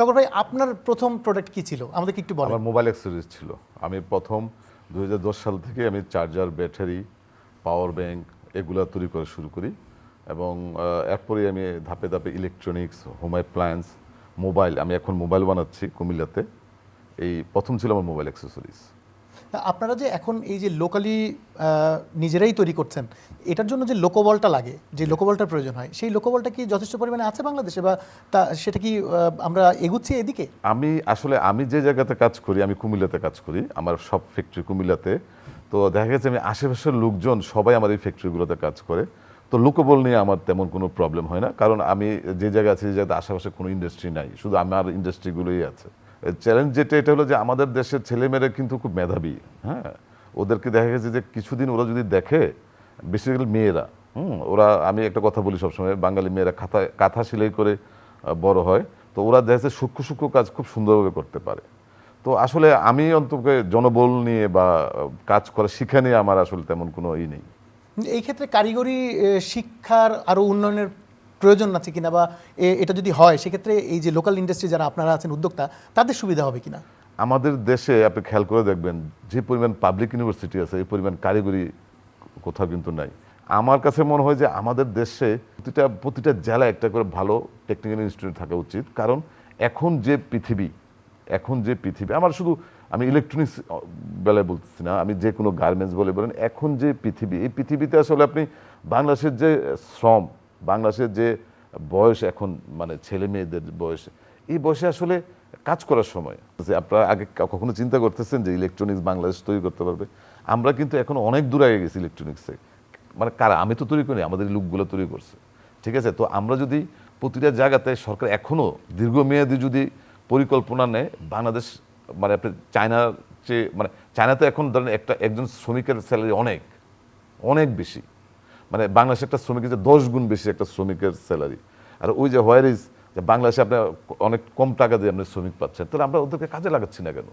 টগর ভাই, আপনার প্রথম প্রোডাক্ট কি ছিল? আমাদেরকে একটু বলেন। আমার মোবাইল অ্যাক্সেসরিজ ছিল। আমি প্রথম দু হাজার দশ সাল থেকে আমি চার্জার ব্যাটারি পাওয়ার ব্যাংক এগুলো তৈরি করা শুরু করি এবং এরপরে আমি ধাপে ধাপে ইলেকট্রনিক্স হোম অ্যাপ্লায়েন্স মোবাইল আমি এখন মোবাইল বানাচ্ছি কুমিল্লাতে। এই প্রথম ছিল আমার মোবাইল অ্যাক্সেসরিজ আপনারা যে এখন এই যে লোকালি নিজেরাই তৈরি করছেন, এটার জন্য যে লোকবলটা লাগে, যে লোকবলটার প্রয়োজন হয়, সেই লোকবলটা কি যথেষ্ট পরিমাণে আছে বাংলাদেশে বা তা সেটা কি আমরা এগুচ্ছি এদিকে? আমি আসলে আমি যে জায়গাতে কাজ করি, আমি কুমিল্লাতে কাজ করি, আমার সব ফ্যাক্টরি কুমিল্লাতে। তো দেখা গেছে আমি আশেপাশের লোকজন সবাই আমার এই ফ্যাক্টরিগুলোতে কাজ করে। তো লোকবল নিয়ে আমার তেমন কোনো প্রবলেম হয় না। কারণ আমি যে জায়গায় আছি, যে জায়গাতে আশেপাশে কোনো ইন্ডাস্ট্রি নাই। শুধু আমার ইন্ডাস্ট্রিগুলোই আছে। চ্যালেঞ্জ যেটা, এটা হলো যে আমাদের দেশের ছেলেমেয়েরা কিন্তু খুব মেধাবী হ্যাঁ? ওদেরকে দেখা গেছে যে কিছুদিন ওরা যদি দেখে বেসিক্যালি মেয়েরা, হুম? ওরা, আমি একটা কথা বলি সবসময়, বাঙালি মেয়েরা খাতা, কাঁথা সেলাই করে বড় হয়, তো ওরা দেখা যাচ্ছে সূক্ষ্ম সূক্ষ্ম কাজ খুব সুন্দরভাবে করতে পারে। তো আসলে আমি অন্তত জনবল নিয়ে বা, কাজ করা, শিক্ষা নিয়ে আমার আসলে তেমন কোনো ই নেই। এই ক্ষেত্রে কারিগরি শিক্ষার আরও উন্নয়নের প্রয়োজন আছে কিনা বা এটা যদি হয়, সেক্ষেত্রে এই যে লোকাল ইন্ডাস্ট্রি যারা আপনারা আছেন উদ্যোক্তা, তাদের সুবিধা হবে কিনা? আমাদের দেশে আপনি খেয়াল করে দেখবেন, যে পরিমাণ পাবলিক ইউনিভার্সিটি আছে, এই পরিমাণ কারিগরি কোথাও কিন্তু নাই। আমার কাছে মনে হয় যে আমাদের দেশে প্রতিটা প্রতিটা জেলায় একটা করে ভালো টেকনিক্যাল ইনস্টিটিউট থাকা উচিত। কারণ এখন যে পৃথিবী, এখন যে পৃথিবী, আমার শুধু, আমি ইলেকট্রনিক্স বেলায় বলতেছি না, আমি যে কোনো গার্মেন্টস বলে বলেন, এখন যে পৃথিবী, এই পৃথিবীতে আসলে আপনি বাংলাদেশের যে শ্রম বাংলাদেশের যে বয়স এখন মানে ছেলে মেয়েদের বয়স, এই বয়সে আসলে কাজ করার সময়। আপনারা আগে কখনো চিন্তা করতেছেন যে ইলেকট্রনিক্স বাংলাদেশ তৈরি করতে পারবে? আমরা কিন্তু এখন অনেক দূর আগে গেছি ইলেকট্রনিক্সে মানে কারা? আমি তো তৈরি করি আমাদের লোকগুলো তৈরি করছে। ঠিক আছে? তো আমরা যদি প্রতিটা জায়গাতে সরকার এখনও দীর্ঘমেয়াদী যদি পরিকল্পনা নেয়, বাংলাদেশ মানে আপনি চায়নার চেয়ে মানে চায়নাতে এখন ধরেন একটা, একজন শ্রমিকের স্যালারি অনেক অনেক বেশি। মানে বাংলাদেশে একটা শ্রমিকের যে দশ গুণ বেশি একটা শ্রমিকের স্যালারি আর ওই যে হোয়ার ইজ যে বাংলাদেশে আপনি অনেক কম টাকা দিয়ে আপনি শ্রমিক পাচ্ছেন, তাহলে আমরা ওদেরকে কাজে লাগাচ্ছি না কেন?